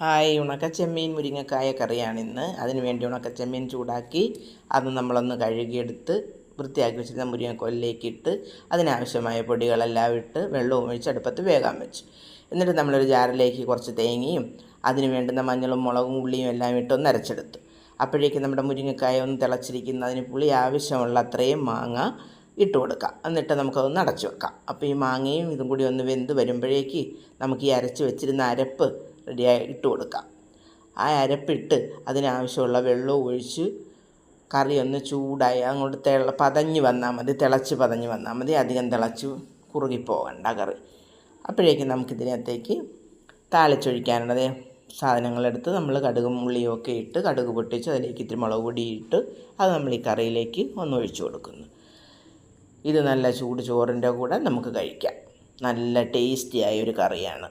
Hi ഉണക്കച്ചെമ്മീൻ മുരിങ്ങക്കായ കറിയാണ് ഇന്ന്. അതിന് വേണ്ടി ഉണക്കച്ചെമ്മീൻ ചൂടാക്കി അത് നമ്മളൊന്ന് കഴുകിയെടുത്ത് വൃത്തിയാക്കി വെച്ചിരുന്ന മുരിങ്ങക്കൊല്ലിലേക്ക് ഇട്ട് അതിനാവശ്യമായ പൊടികളെല്ലാം ഇട്ട് വെള്ളവും ഒഴിച്ച് അടുപ്പത്ത് വേകാൻ വെച്ചു. എന്നിട്ട് നമ്മളൊരു ജാറിലേക്ക് കുറച്ച് തേങ്ങയും അതിന് വേണ്ടുന്ന മഞ്ഞളും മുളകും ഉള്ളിയും എല്ലാം ഇട്ടൊന്ന് അരച്ചെടുത്തു. അപ്പോഴേക്കും നമ്മുടെ മുരിങ്ങക്കായ ഒന്ന് തിളച്ചിരിക്കുന്ന. അതിന് പുളി ആവശ്യമുള്ള അത്രയും മാങ്ങ ഇട്ട് കൊടുക്കാം. എന്നിട്ട് നമുക്കതൊന്ന് അടച്ചു വെക്കാം. അപ്പോൾ ഈ മാങ്ങയും ഇതും കൂടി ഒന്ന് വെന്ത് വരുമ്പോഴേക്ക് നമുക്ക് ഈ അരച്ച് വെച്ചിരുന്ന അരപ്പ് റെഡിയായി ഇട്ട് കൊടുക്കാം. ആ അരപ്പിട്ട് അതിനാവശ്യമുള്ള വെള്ളവും ഒഴിച്ച് കറി ഒന്ന് ചൂടായി അങ്ങോട്ട് തിള പതഞ്ഞ് വന്നാൽ മതി തിളച്ച് പതഞ്ഞ് വന്നാൽ മതി അധികം തിളച്ച് കുറുകിപ്പോകണ്ട കറി. അപ്പോഴേക്കും നമുക്കിതിനകത്തേക്ക് താളിച്ചൊഴിക്കാനുള്ളത് സാധനങ്ങളെടുത്ത് നമ്മൾ കടുകും ഉള്ളിയും ഒക്കെ ഇട്ട് കടുക് പൊട്ടിച്ച് അതിലേക്ക് ഇത്തിരി മുളക് പൊടി ഇട്ട് അത് നമ്മൾ ഈ കറിയിലേക്ക് ഒന്ന് ഒഴിച്ചു കൊടുക്കുന്നു. ഇത് നല്ല ചൂട് ചോറിന്റെ കൂടെ നമുക്ക് കഴിക്കാം. നല്ല ടേസ്റ്റിയായ ഒരു കറിയാണ്.